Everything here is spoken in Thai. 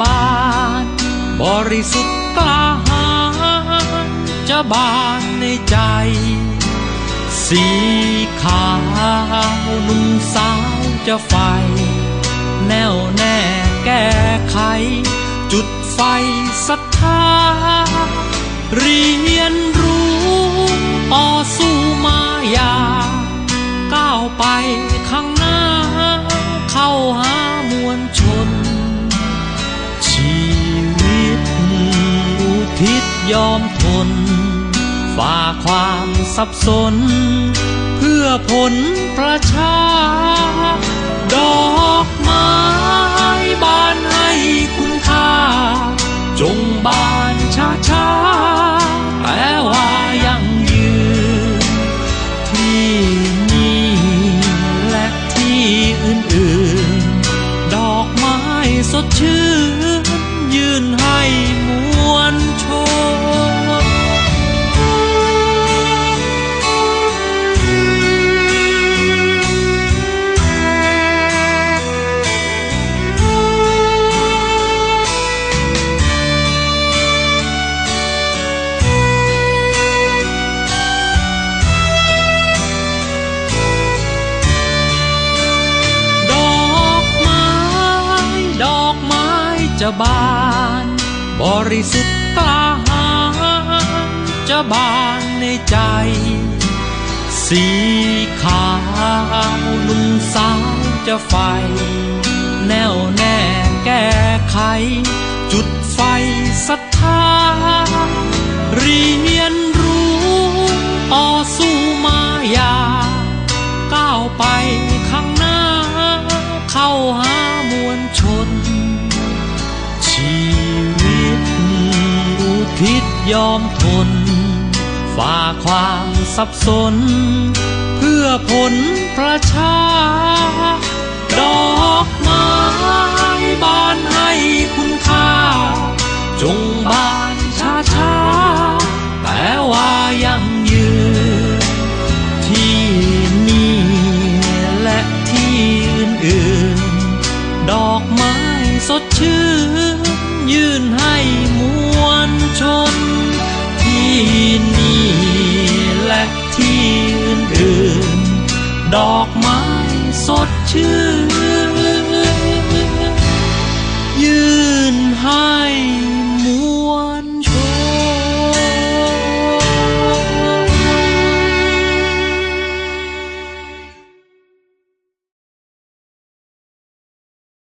บานบริสุทธิ์กล้าหาญจะบานในใจ สีขาวหนุ่มสาวจะไฟ แน่วแน่แก้ไข จุดไฟศรัทธา เรียนรู้ต่อสู้มายา ก้าวไปข้าง อุทิศยอมทน ฝ่าความสับสน เพื่อผลประชา ดอกไม้บานให้คุณค่า จงบานช้าช้าแต่ว่ายังยืน ที่นี่และที่อื่น บาน บริสุทธิ์กล้าหาญจะบานในใจ สีขาวหนุ่มสาวจะไฟ แน่วแน่แก้ไข จุดไฟศรัทธาเรียนรู้ต่อสู้มายา ก้าวไปข้างหน้าเข้าหา อุทิศยอมทน ฝ่าความสับสน เพื่อผลประชา ดอกไม้บานให้คุณค่า จงบานช้าช้าแต่ว่ายังยืน ที่นี่และที่อื่นๆ ดอกไม้สดชื่น ยื่นให้ม ญชน ที่นี่และที่อื่นๆดอกไม้สดชื่น